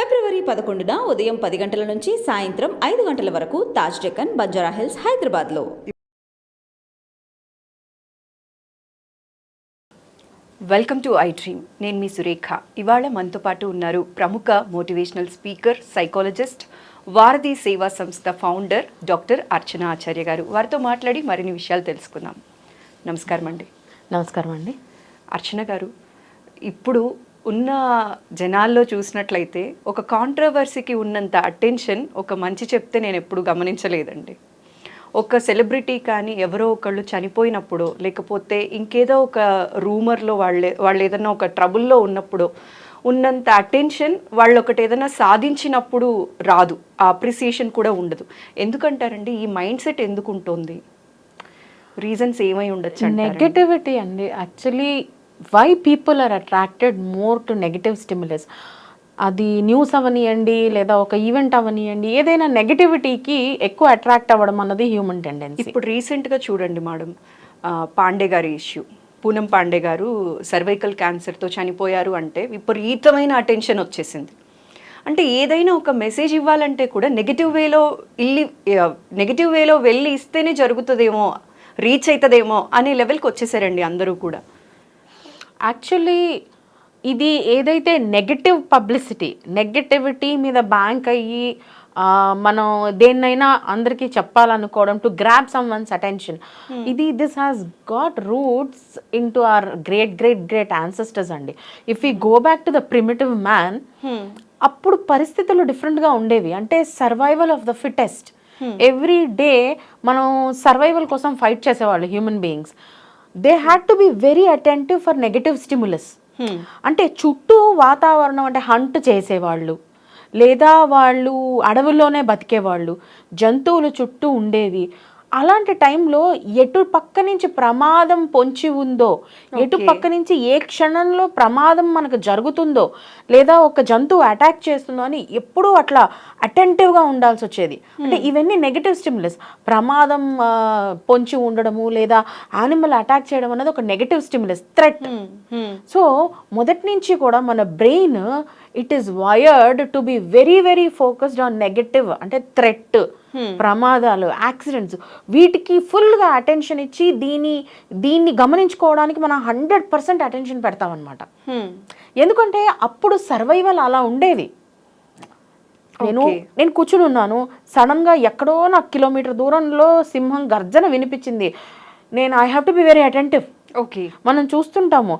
ఫిబ్రవరి పదకొండున ఉదయం పది గంటల నుంచి సాయంత్రం ఐదు గంటల వరకు తాజ్ డెక్కన్ బంజారా హిల్స్ హైదరాబాద్లో. Welcome to I dream. నేను మీ సురేఖ. ఇవాళ మనతో పాటు ఉన్నారు ప్రముఖ మోటివేషనల్ స్పీకర్ సైకాలజిస్ట్ వారధి సేవా సంస్థ ఫౌండర్ డాక్టర్ అర్చన ఆచార్య గారు. వారితో మాట్లాడి మరిన్ని విషయాలు తెలుసుకుందాం. నమస్కారం అండి నమస్కారం అండి అర్చన గారు ఇప్పుడు ఉన్న జనాల్లో చూసినట్లయితే ఒక కాంట్రవర్సీకి ఉన్నంత అటెన్షన్ ఒక మంచి చెప్తే నేను ఎప్పుడు గమనించలేదండి. ఒక సెలబ్రిటీ కానీ ఎవరో ఒకళ్ళు చనిపోయినప్పుడు లేకపోతే ఇంకేదో ఒక రూమర్లో వాళ్ళే వాళ్ళు ఏదైనా ఒక ట్రబుల్లో ఉన్నప్పుడు ఉన్నంత అటెన్షన్ వాళ్ళు ఒకటి ఏదైనా సాధించినప్పుడు రాదు. ఆ అప్రిసియేషన్ కూడా ఉండదు. ఎందుకంటారండి? ఈ మైండ్ సెట్ ఎందుకు ఉంటుంది రీజన్స్ ఏమై ఉండొచ్చు నెగటివిటీ అండి. Actually why people are attracted more to negative stimulus అది న్యూస్ అవనియండి లేదా ఒక ఈవెంట్ అవనియండి ఏదైనా నెగటివిటీకి ఎక్కువ అట్రాక్ట్ అవ్వడం అన్నది హ్యూమన్ టెండెన్సీ ఇప్పుడు రీసెంట్గా చూడండి మేడం పాండే గారి ఇష్యూ పూనం పాండే గారు సర్వైకల్ క్యాన్సర్తో చనిపోయారు అంటే విపరీతమైన అటెన్షన్ వచ్చేసింది. అంటే ఏదైనా ఒక మెసేజ్ ఇవ్వాలంటే కూడా నెగిటివ్ వేలో ఇల్లి నెగిటివ్ వేలో వెళ్ళి ఇస్తేనే జరుగుతుందేమో రీచ్ అవుతుందేమో అనే లెవెల్కి వచ్చేసారండి అందరూ కూడా. యాక్చువల్లీ ఇది ఏదైతే నెగటివ్ పబ్లిసిటీ నెగటివిటీ మీద బ్యాంక్ అయ్యి మనం దేన్నైనా అందరికీ చెప్పాలనుకోవడం to grab someone's attention ఇది this has got roots in to our great great great ancestors అండి if you go back to the primitive man అప్పుడు పరిస్థితులు డిఫరెంట్గా ఉండేవి. అంటే survival of the fittest every day మనం సర్వైవల్ కోసం fight చేసేవాళ్ళు human beings they had to be very attentive for negative stimulus అంటే చుట్టూ వాతావరణం అంటే హంట్ చేసేవాళ్ళు. లేదా వాళ్ళు అడవుల్లోనే బతికేవాళ్ళు. జంతువులు చుట్టూ ఉండేవి. అలాంటి టైంలో ఎటు పక్క నుంచి ప్రమాదం పొంచి ఉందో ఎటు పక్క నుంచి ఏ క్షణంలో ప్రమాదం మనకు జరుగుతుందో లేదా ఒక జంతువు అటాక్ చేస్తుందో అని ఎప్పుడూ అట్లా అటెంటివ్గా ఉండాల్సి వచ్చేది. అంటే ఇవన్నీ నెగటివ్ స్టిమ్యులస్ ప్రమాదం పొంచి ఉండడము లేదా యానిమల్ అటాక్ చేయడం అనేది ఒక నెగటివ్ స్టిమ్యులస్ థ్రెట్ సో మొదటి నుంచి కూడా మన brain it is wired to be very very focused on negative అంటే థ్రెట్ ప్రమాదాలు యాక్సిడెంట్స్ వీటికి ఫుల్గా అటెన్షన్ ఇచ్చి దీని దీన్ని గమనించుకోవడానికి మనం హండ్రెడ్ పర్సెంట్ అటెన్షన్ పెడతామన్నమాట. ఎందుకంటే అప్పుడు సర్వైవల్ అలా ఉండేది. నేను. నేను కూర్చుని ఉన్నాను. సడన్గా ఎక్కడో నాకు కిలోమీటర్ దూరంలో సింహం గర్జన వినిపించింది. నేను I have to be very attentive okay మనం చూస్తుంటాము.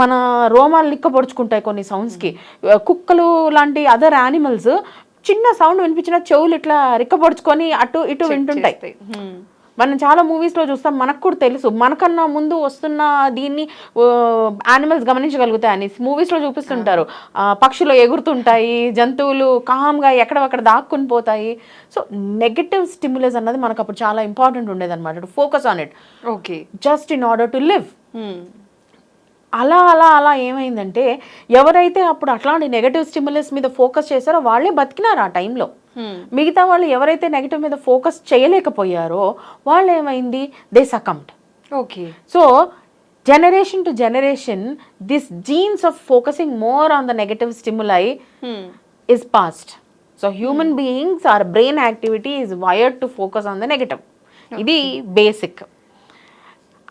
మన రోమాలు లిక్కపొడుచుకుంటాయి కొన్ని సౌండ్స్కి కుక్కలు లాంటి అదర్ యానిమల్స్ చిన్న సౌండ్ వినిపించిన చెవులు ఇట్లా రిక్కపొడుచుకొని అటు ఇటు వింటుంటాయి. మనం చాలా మూవీస్లో చూస్తాం మనకు కూడా తెలుసు. మనకన్నా ముందు వస్తున్న దీన్ని యానిమల్స్ గమనించగలుగుతాయి అని మూవీస్లో చూపిస్తుంటారు. ఆ, పక్షులు ఎగురుతుంటాయి జంతువులు కామ్గా ఎక్కడక్కడ దాక్కుని పోతాయి. సో నెగటివ్ స్టిమ్యులస్ అన్నది మనకు అప్పుడు చాలా ఇంపార్టెంట్ ఉండేది అనమాట focus on it okay just in order to live అలా అలా అలా ఏమైందంటే ఎవరైతే అప్పుడు అట్లాంటి నెగటివ్ స్టిమ్యులస్ మీద ఫోకస్ చేశారో వాళ్ళే బతికినారు ఆ టైంలో మిగతా వాళ్ళు ఎవరైతే నెగటివ్ మీద ఫోకస్ చేయలేకపోయారో వాళ్ళు ఏమైంది they succumbed okay. So generation to generation this genes of focusing more on the negative stimuli is passed. So human beings, our brain activity is wired to focus on the negative. ఇది basic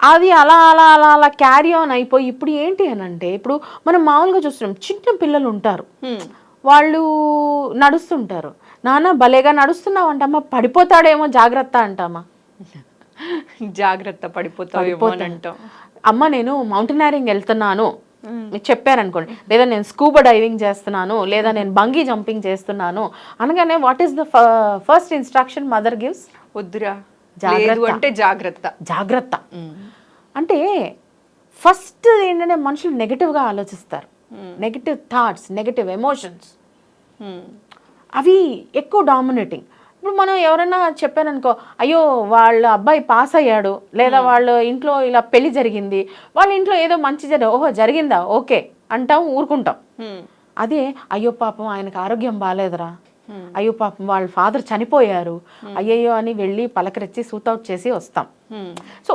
అది అలా అలా అలా అలా carry on అయిపోయి ఇప్పుడు ఏంటి అని అంటే ఇప్పుడు మనం మామూలుగా చూస్తున్నాం చిన్న పిల్లలు ఉంటారు. వాళ్ళు నడుస్తుంటారు. నాన్న భలేగా నడుస్తున్నావు అంటామా పడిపోతాడేమో జాగ్రత్త అంటామా? జాగ్రత్త అంటాం. అమ్మ నేను మౌంటైనరింగ్ వెళ్తున్నాను. చెప్పారనుకోండి లేదా నేను స్కూబా డైవింగ్ చేస్తున్నాను లేదా నేను బంగీ జంపింగ్ చేస్తున్నాను అనగానే what is the first instruction mother gives వద్దురా. జాగ్రత్త. అంటే జాగ్రత్త. జాగ్రత్త. అంటే ఫస్ట్ ఏంటంటే మనుషులు నెగటివ్గా ఆలోచిస్తారు. నెగటివ్ థాట్స్ నెగటివ్ ఎమోషన్స్ అవి ఎక్కువ డామినేటింగ్ ఇప్పుడు మనం ఎవరైనా చెప్పారనుకో అయ్యో వాళ్ళ అబ్బాయి పాస్ అయ్యాడు లేదా వాళ్ళ ఇంట్లో ఇలా పెళ్ళి జరిగింది వాళ్ళ ఇంట్లో ఏదో మంచి జరిగి ఓహో జరిగిందా? ఓకే అంటాం ఊరుకుంటాం. అదే అయ్యో పాపం ఆయనకు ఆరోగ్యం బాగాలేదురా అయ్యో పాపం వాళ్ళ ఫాదర్ చనిపోయారు. అయ్యయ్యో అని వెళ్ళి పలకరించి సూతౌట్ చేసి వస్తాం. సో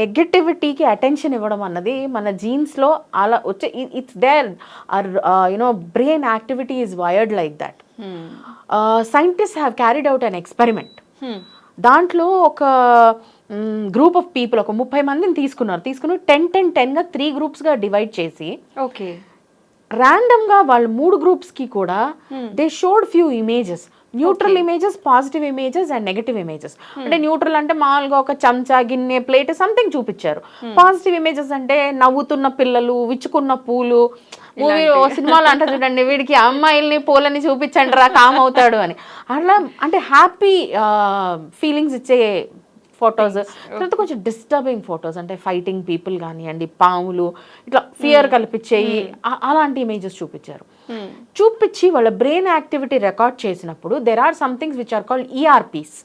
నెగటివిటీకి అటెన్షన్ ఇవ్వడం అన్నది మన జీన్స్లో అలా వచ్చే it's there are you know brain activity is wired like that. Scientist have carried out an experiment. దాంట్లో ఒక గ్రూప్ ఆఫ్ పీపుల్ ఒక ముప్పై మందిని తీసుకున్నారు. తీసుకుని టెన్ టెన్ టెన్గా త్రీ గ్రూప్స్గా డివైడ్ చేసి ఓకే. ర్యాండమ్గా వాళ్ళ మూడు గ్రూప్స్కి కూడా they showed few images neutral images positive images and negative images అంటే న్యూట్రల్ అంటే మామూలుగా ఒక చెంచా గిన్నె ప్లేట్ సంథింగ్ చూపించారు. పాజిటివ్ ఇమేజెస్ అంటే నవ్వుతున్న పిల్లలు విచ్చుకున్న పూలు మూవీ సినిమాలో అంటే చూడండి వీడికి అమ్మాయిల్ని పూలని చూపించండి రా కామ్ అవుతాడు అని. అట్లా అంటే హ్యాపీ ఫీలింగ్స్ ఇచ్చే ఫొటోస్ తర్వాత కొంచెం డిస్టర్బింగ్ ఫొటోస్ అంటే ఫైటింగ్ పీపుల్ కానివ్వండి పాములు ఇట్లా ఫియర్ కల్పించేయి ఆ- అలాంటి ఇమేజెస్ చూపించారు. చూపించి వాళ్ళ బ్రెయిన్ యాక్టివిటీ రికార్డ్ చేసినప్పుడు there are somethings which are called ERPs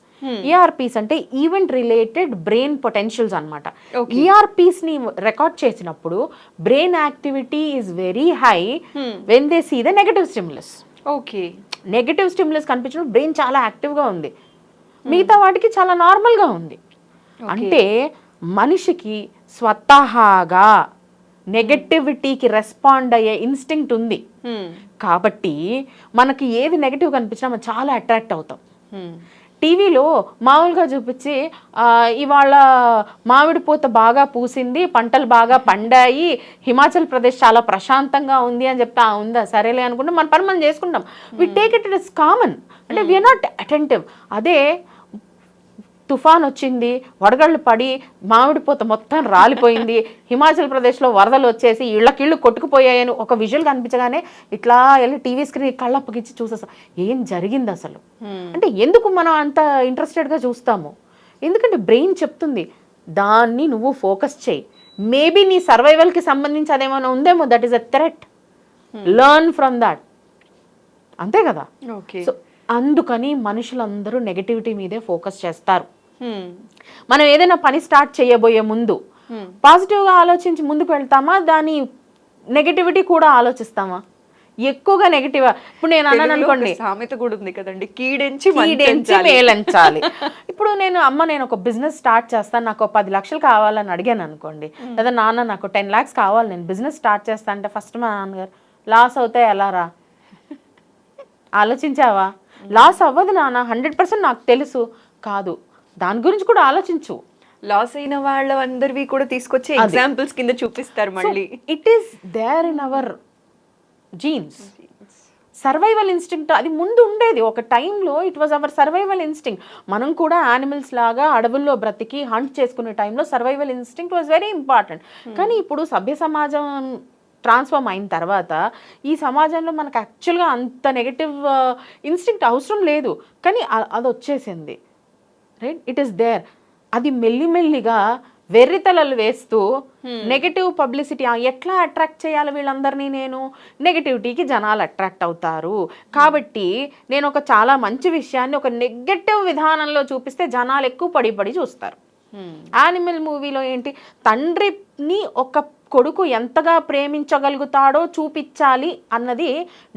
ERPs అంటే ఈవెంట్ రిలేటెడ్ బ్రెయిన్ పొటెన్షియల్స్ అనమాట ఈఆర్పీస్ని రికార్డ్ చేసినప్పుడు brain activity is very high when they see the negative stimulus okay negative stimulus కనిపించడం brain చాలా యాక్టివ్గా ఉంది. మిగతా వాటికి చాలా నార్మల్గా ఉంది. అంటే మనిషికి స్వతహాగా నెగటివిటీకి రెస్పాండ్ అయ్యే ఇన్స్టింక్ట్ ఉంది. కాబట్టి మనకి ఏది నెగటివ్ కనిపించినా మనం చాలా అట్రాక్ట్ అవుతాం. టీవీలో మామూలుగా చూపించి ఇవాళ మామిడి పూత బాగా పూసింది పంటలు బాగా పండాయి హిమాచల్ ప్రదేశ్ చాలా ప్రశాంతంగా ఉంది అని చెప్తే "ఆ, ఉందా? సరేలే అనుకుంటే మన పని మనం చేసుకుంటాం. We take it it is common అంటే వీఆర్ నాట్ అటెంటివ్ అదే తుఫాన్ వచ్చింది వడగళ్ళు పడి మామిడి పూత మొత్తం రాలిపోయింది హిమాచల్ ప్రదేశ్లో వరదలు వచ్చేసి ఇళ్ళకిళ్ళు కొట్టుకుపోయాయని ఒక విజువల్ కనిపించగానే ఇట్లా వెళ్ళి టీవీ స్క్రీన్ కళ్ళప్పగిచ్చి చూసేస్తాం ఏం జరిగింది అసలు? అంటే ఎందుకు మనం అంత ఇంట్రెస్టెడ్గా చూస్తాము? ఎందుకంటే బ్రెయిన్ చెప్తుంది దాన్ని నువ్వు ఫోకస్ చేయి. మేబీ నీ సర్వైవల్కి సంబంధించి అదేమైనా ఉందేమో that is a threat learn from that అంతే కదా? ఓకే. సో అందుకని మనుషులందరూ నెగటివిటీ మీదే ఫోకస్ చేస్తారు. మనం ఏదైనా పని స్టార్ట్ చేయబోయే ముందు పాజిటివ్గా ఆలోచించి ముందుకు వెళ్తామా? దాని నెగటివిటీ కూడా ఆలోచిస్తామా? ఎక్కువగా నెగటివ్ ఇప్పుడు నేను అన్నాను అనుకోండి. సామెత కూడా ఉంది కదండి. కీడెంచి కీడెంచి. మేలంచాలి. ఇప్పుడు నేను అమ్మ నేను ఒక బిజినెస్ స్టార్ట్ చేస్తాను నాకు పది లక్షలు కావాలని అడిగాను అనుకోండి. లేదా నాన్న నాకు టెన్ లాక్స్ కావాలి నేను బిజినెస్ స్టార్ట్ చేస్తా అంటే ఫస్ట్ మా నాన్నగారు లాస్ అవుతాయి ఎలా రా? ఆలోచించావా? లాస్ అవ్వదు నాన్న హండ్రెడ్ పర్సెంట్ నాకు తెలుసు. కాదు. దాని గురించి కూడా ఆలోచించు. లాస్ అయిన వాళ్ళందరివి కూడా తీసుకొచ్చి ఎగ్జాంపుల్స్ కింద చూపిస్తారు మళ్ళీ. It is there in our genes survival instinct అది ముందు ఉండేది. ఒక టైంలో it was our survival instinct మనం కూడా యానిమల్స్ లాగా అడవుల్లో బ్రతికి హంట్ చేసుకునే టైంలో survival instinct was very important కానీ ఇప్పుడు సభ్య సమాజం ట్రాన్స్ఫార్మ్ అయిన తర్వాత ఈ సమాజంలో మనకు యాక్చువల్గా అంత నెగటివ్ ఇన్స్టింక్ట్ అవసరం లేదు. కానీ అది వచ్చేసింది. రైట్ ఇట్ ఈస్ దేర్ అది మెల్లిమెల్లిగా వెర్రితలలు వేస్తూ నెగటివ్ పబ్లిసిటీ ఎట్లా అట్రాక్ట్ చేయాలి వీళ్ళందరినీ నేను? నెగటివిటీకి జనాలు అట్రాక్ట్ అవుతారు. కాబట్టి నేను ఒక చాలా మంచి విషయాన్ని ఒక నెగటివ్ విధానంలో చూపిస్తే జనాలు ఎక్కువ పడి పడి చూస్తారు. యానిమల్ మూవీలో ఏంటి? తండ్రిని ఒక కొడుకు ఎంతగా ప్రేమించగలుగుతాడో చూపించాలి అన్నది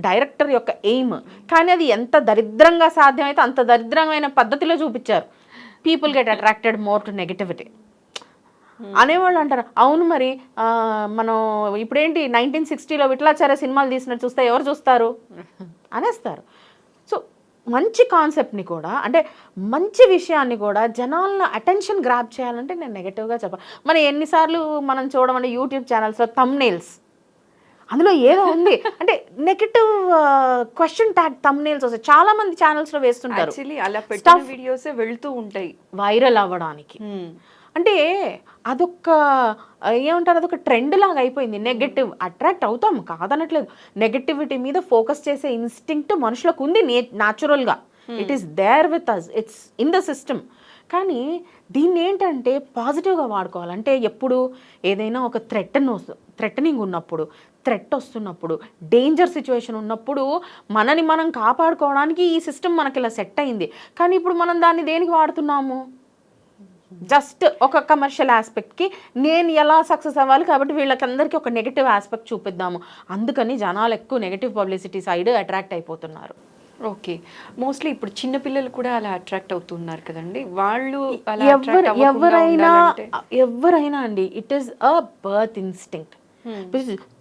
డైరెక్టర్ యొక్క ఎయిమ్ కానీ అది ఎంత దరిద్రంగా సాధ్యమైతే అంత దరిద్రమైన పద్ధతిలో చూపించారు. People get attracted more to negativity. అనేవాళ్ళు అంటారు అవును మరి మనం ఇప్పుడేంటి నైన్టీన్ సిక్స్టీలో విట్లాచార్య సినిమాలు తీసినట్టు చూస్తే ఎవరు చూస్తారు? అనేస్తారు. సో మంచి కాన్సెప్ట్ని కూడా అంటే మంచి విషయాన్ని కూడా జనాలను అటెన్షన్ గ్రాప్ చేయాలంటే నేను నెగటివ్గా చెప్పాలి మనం ఎన్నిసార్లు మనం చూడమంటే యూట్యూబ్ ఛానల్స్లో తమ్నేల్స్ అందులో ఏదో ఉంది. అంటే నెగటివ్ క్వశ్చన్ ట్యాగ్ తమ్నేల్స్ వస్తాయి. చాలా మంది ఛానల్స్లో వేస్తుంటారు. యాక్చువల్లీ అలా పెట్టిన వీడియోస్ వెళ్తూ ఉంటాయి. వైరల్ అవ్వడానికి. అంటే అదొక ఏమంటారు? అదొక ట్రెండ్ లాగా అయిపోయింది. నెగటివ్ అట్రాక్ట్ అవుతాం కాదనట్లేదు. నెగటివిటీ మీద ఫోకస్ చేసే ఇన్స్టింక్ట్ మనుషులకు ఉంది నే న్యాచురల్గా it is there with us it's in the system కానీ దీన్ని ఏంటంటే పాజిటివ్గా వాడుకోవాలి. అంటే ఎప్పుడు ఏదైనా ఒక థ్రెటన్ థ్రెటనింగ్ ఉన్నప్పుడు థ్రెట్ వస్తున్నప్పుడు డేంజర్ సిచ్యువేషన్ ఉన్నప్పుడు మనని మనం కాపాడుకోవడానికి ఈ సిస్టమ్ మనకి ఇలా సెట్ అయింది. కానీ ఇప్పుడు మనం దాన్ని దేనికి వాడుతున్నాము? జస్ట్ ఒక కమర్షియల్ ఆస్పెక్ట్కి నేను ఎలా సక్సెస్ అవ్వాలి కాబట్టి వీళ్ళకందరికీ ఒక నెగిటివ్ ఆస్పెక్ట్ చూపిద్దాము. అందుకని జనాలు ఎక్కువ నెగిటివ్ పబ్లిసిటీ సైడ్ అట్రాక్ట్ అయిపోతున్నారు. ఓకే. మోస్ట్లీ ఇప్పుడు చిన్న పిల్లలు కూడా అలా అట్రాక్ట్ అవుతున్నారు కదండి. వాళ్ళు ఎవరైనా? ఎవరైనా అండి it is a birth instinct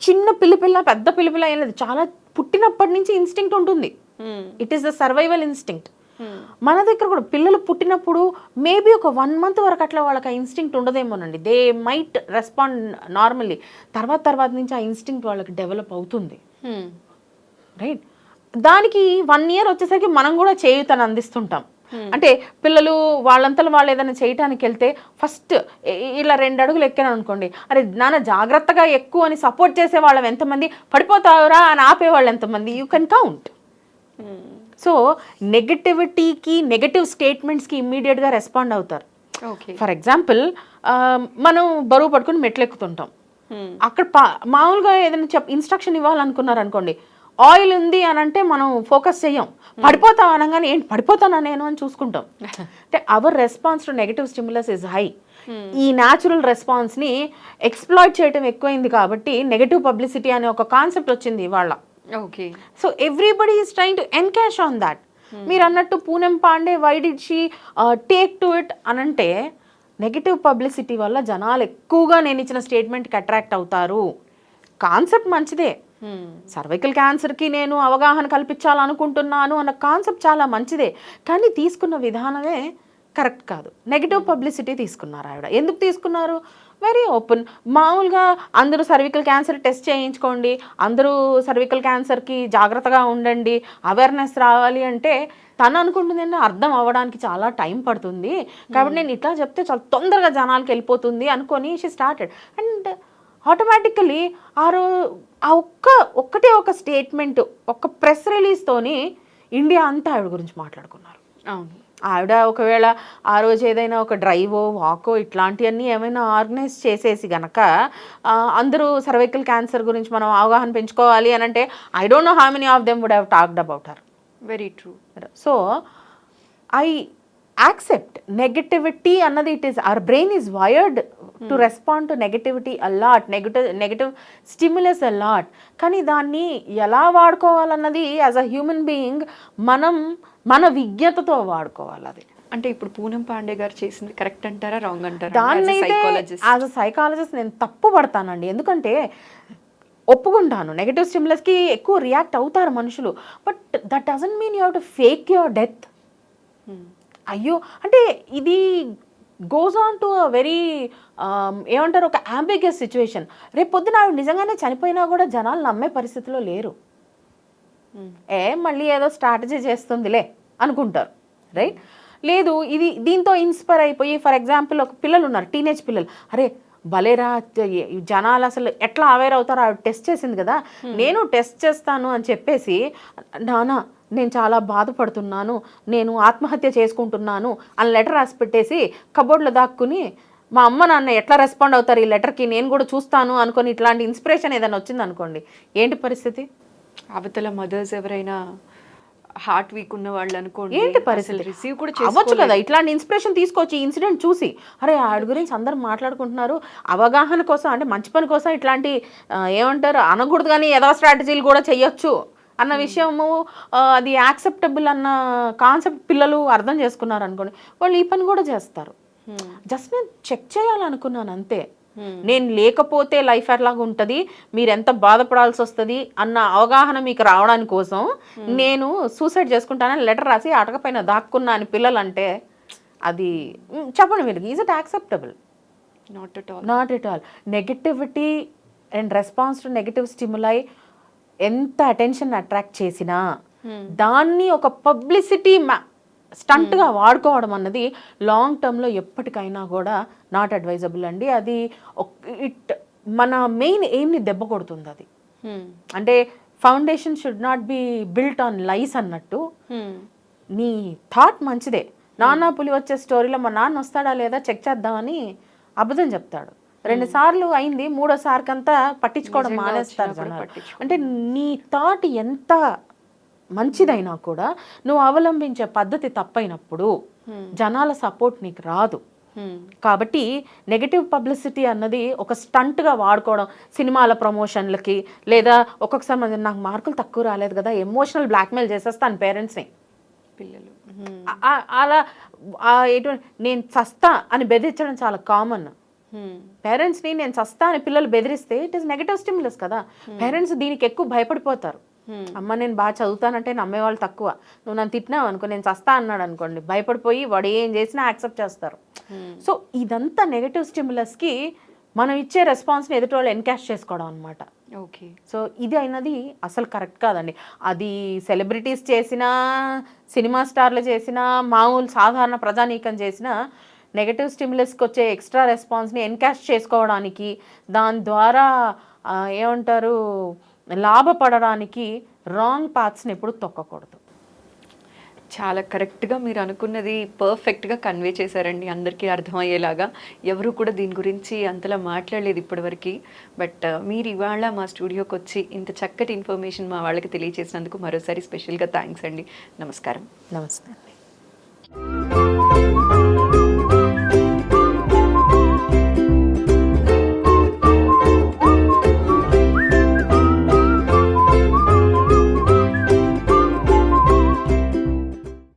చిన్న పిల్ల పిల్ల పెద్ద పిల్ల పిల్ల అనేది చాలా పుట్టినప్పటి నుంచి ఇన్స్టింక్ట్ ఉంటుంది. Hmm. It is the survival instinct Hmm. మన దగ్గర కూడా పిల్లలు పుట్టినప్పుడు మేబీ ఒక వన్ మంత్ వరకు అట్లా వాళ్ళకి ఆ ఇన్స్టింక్ట్ ఉండదేమోనండి. దే మైట్ రెస్పాండ్ నార్మల్లీ తర్వాత తర్వాత నుంచి ఆ ఇన్స్టింక్ట్ వాళ్ళకి డెవలప్ అవుతుంది. Hmm. రైట్ దానికి వన్ ఇయర్ వచ్చేసరికి మనం కూడా చేయుతను అందిస్తుంటాం. అంటే పిల్లలు వాళ్ళంతలో వాళ్ళు ఏదైనా చేయటానికి వెళ్తే ఫస్ట్ ఇలా రెండు అడుగులు ఎక్కాను అనుకోండి. అరే నాన్న జాగ్రత్తగా ఎక్కువ అని సపోర్ట్ చేసే వాళ్ళం ఎంతమంది? పడిపోతావురా అని ఆపేవాళ్ళు ఎంతమంది? You can count Hmm. So నెగటివిటీకి నెగటివ్ స్టేట్మెంట్స్కి ఇమ్మీడియట్గా రెస్పాండ్ అవుతారు. ఓకే ఫర్ ఎగ్జాంపుల్ మనం బరువు పట్టుకుని మెట్లు ఎక్కుతుంటాం Hmm. అక్కడ మామూలుగా ఏదైనా చెప్ ఇన్స్ట్రక్షన్ ఇవ్వాలనుకున్నారు అనుకోండి ఆయిల్ ఉంది అని అంటే మనం ఫోకస్ చెయ్యం. పడిపోతాం అనగానే ఏంటి పడిపోతానా నేను అని చూసుకుంటాం. అంటే our response to negative stimulus is high. ఈ న్యాచురల్ రెస్పాన్స్ని ఎక్స్ప్లాయిట్ చేయడం ఎక్కువైంది కాబట్టి నెగటివ్ పబ్లిసిటీ అనే ఒక కాన్సెప్ట్ వచ్చింది ఇవాళ. Okay. So everybody is trying to encash on that. మీరు అన్నట్టు Poonam Pandey why did she take to it అనంటే నెగిటివ్ పబ్లిసిటీ వల్ల జనాలు ఎక్కువగా నేను ఇచ్చిన స్టేట్మెంట్కి అట్రాక్ట్ అవుతారు. కాన్సెప్ట్ మంచిదే. సర్వైకల్ క్యాన్సర్కి నేను అవగాహన కల్పించాలనుకుంటున్నాను అన్న కాన్సెప్ట్ చాలా మంచిదే. కానీ తీసుకున్న విధానమే కరెక్ట్ కాదు. నెగిటివ్ పబ్లిసిటీ తీసుకున్నారు ఆవిడ. ఎందుకు తీసుకున్నారు? Very open. మామూలుగా అందరూ సర్వికల్ క్యాన్సర్ టెస్ట్ చేయించుకోండి. అందరూ సర్వికల్ క్యాన్సర్కి జాగ్రత్తగా ఉండండి. అవేర్నెస్ రావాలి అంటే తను అనుకుంటుంది అర్థం అవ్వడానికి చాలా టైం పడుతుంది. కాబట్టి నేను ఇట్లా చెప్తే చాలా తొందరగా జనాలకి వెళ్ళిపోతుంది అనుకొని షీ స్టార్టెడ్ అండ్ ఆటోమేటికలీ ఆ రో ఆ ఒక్క ఒక్కటే ఒక స్టేట్మెంట్ ఒక్క ప్రెస్ రిలీజ్తోని ఇండియా అంతా ఆవిడ గురించి మాట్లాడుకున్నారు. అవును. ఆవిడ ఒకవేళ ఆ రోజు ఏదైనా ఒక డ్రైవో వాకో ఇట్లాంటివన్నీ ఏమైనా ఆర్గనైజ్ చేసేసి గనక అందరూ సర్వైకల్ క్యాన్సర్ గురించి మనం అవగాహన పెంచుకోవాలి అని అంటే I don't know how many of them would have talked about her very true so I accept negativity అన్నది it is our brain is wired to respond to negativity a lot negative negative stimulus a lot కానీ దాన్ని ఎలా వాడుకోవాలన్నది as a human being మనం మన విజ్ఞతతో వాడుకోవాలి అది. అంటే ఇప్పుడు పూనం పాండే గారు చేసింది కరెక్ట్ అంటారా రాంగ్ అంటారా? దాన్ని యాజ్ అ సైకాలజిస్ట్ నేను తప్పు పడతానండి. ఎందుకంటే ఒప్పుకుంటాను. నెగటివ్ స్టిమ్యులస్కి ఎక్కువ రియాక్ట్ అవుతారు మనుషులు. But that doesn't mean you have to fake your death అయ్యో అంటే ఇది goes on to a very ఏమంటారు ఒక అంబిగస్ సిచ్యువేషన్ రేపు పొద్దున ఆవిడ నిజంగానే చనిపోయినా కూడా జనాలు నమ్మే పరిస్థితిలో లేరు. ఏ మళ్ళీ ఏదో స్ట్రాటజీ చేస్తుందిలే అనుకుంటారు రైట్ లేదు ఇది దీంతో ఇన్స్పైర్ అయిపోయి ఫర్ ఎగ్జాంపుల్ ఒక పిల్లలు ఉన్నారు టీనేజ్ పిల్లలు. అరే భలేరా జనాలు అసలు ఎట్లా అవేర్ అవుతారో ఆవిడ టెస్ట్ చేసింది కదా. నేను టెస్ట్ చేస్తాను అని చెప్పేసి నానా నేను చాలా బాధపడుతున్నాను నేను ఆత్మహత్య చేసుకుంటున్నాను అని లెటర్ రాసి పెట్టేసి కబోర్డ్లో దాక్కుని మా అమ్మ నాన్న ఎట్లా రెస్పాండ్ అవుతారు ఈ లెటర్కి నేను కూడా చూస్తాను అనుకొని ఇట్లాంటి ఇన్స్పిరేషన్ ఏదైనా వచ్చింది అనుకోండి. ఏంటి పరిస్థితి? అవతల మదర్స్ ఎవరైనా హార్ట్ వీక్ ఉన్న వాళ్ళు అనుకోండి ఏంటి పరిస్థితి? రిసీవ్ కూడా అవ్వచ్చు కదా ఇట్లాంటి ఇన్స్పిరేషన్ తీసుకొచ్చి ఇన్సిడెంట్ చూసి. అరే ఆవిడ గురించి అందరూ మాట్లాడుకుంటున్నారు అవగాహన కోసం అంటే మంచి పని కోసం ఇట్లాంటి ఏమంటారు అనకూడదు కానీ ఏదో స్ట్రాటజీలు కూడా చెయ్యొచ్చు. అన్న విషయము ఆ, అది యాక్సెప్టబుల్ అన్న కాన్సెప్ట్ పిల్లలు అర్థం చేసుకున్నారు అనుకోండి వాళ్ళు ఈ పని కూడా చేస్తారు. జస్ట్ నేను చెక్ చేయాలనుకున్నాను అంతే. నేను లేకపోతే లైఫ్ ఎట్లాగా ఉంటుంది మీరు ఎంత బాధపడాల్సి వస్తుంది అన్న అవగాహన మీకు రావడానికి కోసం నేను సూసైడ్ చేసుకుంటానని లెటర్ రాసి అటక పైన దాక్కున్నా అని పిల్లలు అంటే అది చెప్పండి మీరు is it acceptable not at all not at all negativity and response to negative stimuli ఎంత అటెన్షన్ అట్రాక్ట్ చేసినా దాన్ని ఒక పబ్లిసిటీ స్టంట్గా వాడుకోవడం అన్నది లాంగ్ టర్మ్లో ఎప్పటికైనా కూడా నాట్ అడ్వైజబుల్ అండి. అది ఇట్ మన మెయిన్ ఎయిమ్ని దెబ్బ కొడుతుంది అది. అంటే foundation should not be built on lies అన్నట్టు. నీ థాట్ మంచిదే. నాన్న పులి వచ్చే స్టోరీలో మా నాన్న వస్తాడా లేదా చెక్ చేద్దామని అబద్ధం చెప్తాడు. రెండు సార్లు అయింది మూడోసారికి అంతా పట్టించుకోవడం మానేస్తారు. అంటే నీ థాట్ ఎంత మంచిదైనా కూడా నువ్వు అవలంబించే పద్ధతి తప్పైనప్పుడు జనాల సపోర్ట్ నీకు రాదు. కాబట్టి నెగటివ్ పబ్లిసిటీ అన్నది ఒక స్టంట్గా వాడుకోవడం సినిమాల ప్రమోషన్లకి లేదా ఒక్కొక్కసారి నాకు మార్కులు తక్కువ రాలేదు కదా ఎమోషనల్ బ్లాక్మెయిల్ చేసేస్తాను పేరెంట్స్ని. పిల్లలు. అలా ఎటువంటి నేను చస్తా అని బెదిరించడం చాలా కామన్. పేరెంట్స్ని నేను చస్తా అని పిల్లలు బెదిరిస్తే ఇట్ ఈస్ నెగటివ్ స్టిమ్యులస్ కదా. పేరెంట్స్ దీనికి ఎక్కువ భయపడిపోతారు. అమ్మ నేను బాగా చదువుతానంటే నమ్మేవాళ్ళు తక్కువ. నువ్వు నన్ను తిట్టినావు అనుకో నేను చస్తా అన్నాడు అనుకోండి భయపడిపోయి వాడు ఏం చేసినా యాక్సెప్ట్ చేస్తారు. సో ఇదంతా నెగటివ్ స్టిమ్యులస్కి మనం ఇచ్చే రెస్పాన్స్ని ఎదుటి వాళ్ళు ఎన్కాష్ చేసుకోవడం అనమాట ఓకే సో ఇది అయినది అసలు కరెక్ట్ కాదండి. అది సెలబ్రిటీస్ చేసినా సినిమా స్టార్లు చేసినా మామూలు సాధారణ ప్రజానీకం చేసినా నెగటివ్ స్టిమ్యులస్కి వచ్చే ఎక్స్ట్రా రెస్పాన్స్ని ఎన్కాష్ చేసుకోవడానికి దాని ద్వారా ఏమంటారు లాభపడడానికి రాంగ్ పాత్స్ని ఎప్పుడు తొక్కకూడదు. చాలా కరెక్ట్గా మీరు అనుకున్నది పర్ఫెక్ట్గా కన్వే చేశారండి అందరికీ అర్థమయ్యేలాగా. ఎవరు కూడా దీని గురించి అంతలా మాట్లాడలేదు ఇప్పటివరకు. బట్ మీరు ఇవాళ మా స్టూడియోకి వచ్చి ఇంత చక్కటి ఇన్ఫర్మేషన్ మా వాళ్ళకి తెలియజేసినందుకు మరోసారి స్పెషల్గా థ్యాంక్స్ అండి. నమస్కారం. నమస్తే అండి